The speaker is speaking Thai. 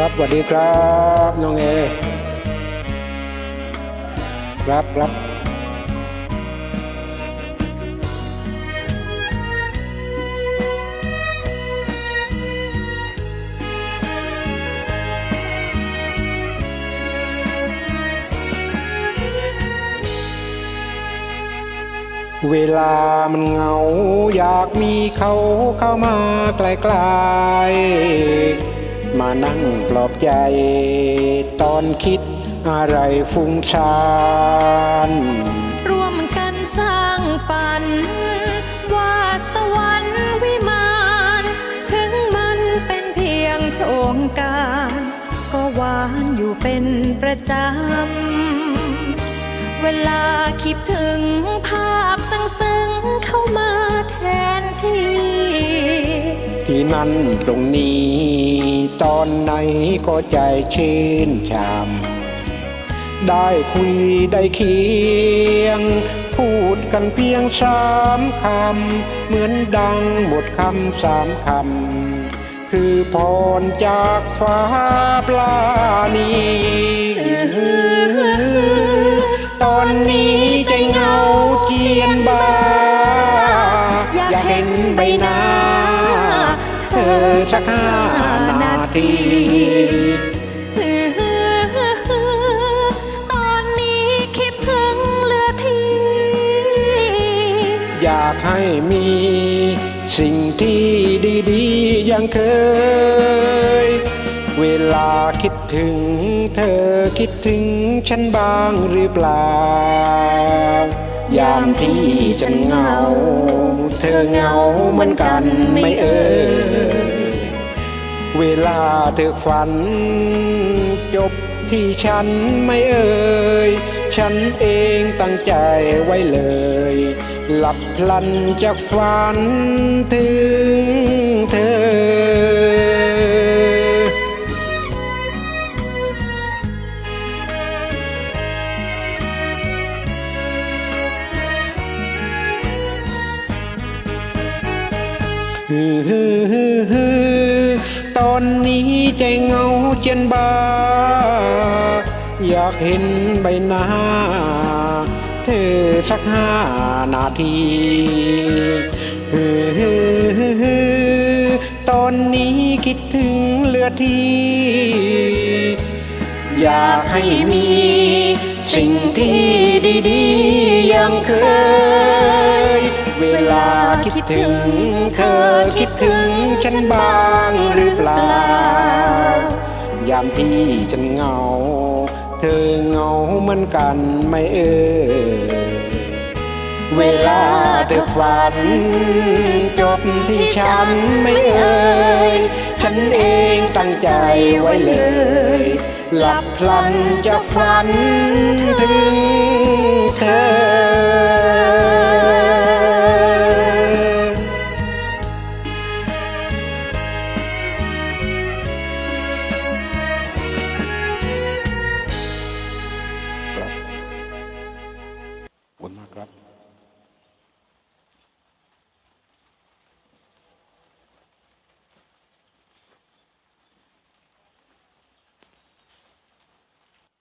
ครับสวัสดีครับน้องเอครับครับเวลามันเหงา อยากมีเขาเข้ามาใกล้ๆ มานั่งปลอบใจ ตอนคิดอะไรฟุ้งซ่านร่วมกันสร้างฝัน ว่าสวรรค์วิมานถึงมันเป็นเพียงโครงการ ก็หวานอยู่เป็นประจำ เวลาคิดถึงภ นั่นตรงนี้ ตอนไหนก็ใจชื่นชมได้คุยได้เคียง พูดกันเพียงสามคำ เหมือนดังหมดคำสามคำ คือพรจากฟ้าปลานีตอนนี้ใจเหง สักห้านาทีตอนนี้คิดถึงเหลือทีอยากให้มีสิ่งที่ดีๆยังเคย เวลาคิดถึงเธอคิดถึงฉันบ้างหรือเปล่ายามที่ฉันเหงา เธอเหงาเหมือนกันไม่เอ่ย เวลาเธอฝัน จบที่ฉันไม่เอ่ย ฉันเองตั้งใจไว้เลย หลับพลันจากฝันถึงเธอฮือฮือฮือฮือ ตอนนี้ใจเหงาเจียนบา อยากเห็นใบหน้า เธอสักห้านาทีฮือฮือฮือฮือตอนนี้คิดถึงเหลือทีอยากให้มีสิ่งที่ดีๆยังเคย เวลาคิดถึงเธอคิดถึงฉันบ้าง เปล่ายามที่ฉันเหงา เธอเหงาเหมือนกันไม่เอ่ยเวลาเธอฝัน จบที่ฉันไม่เอ่ยฉันเองตั้งใจไว้เลย หลับพลันจากฝัน คุณมากครับ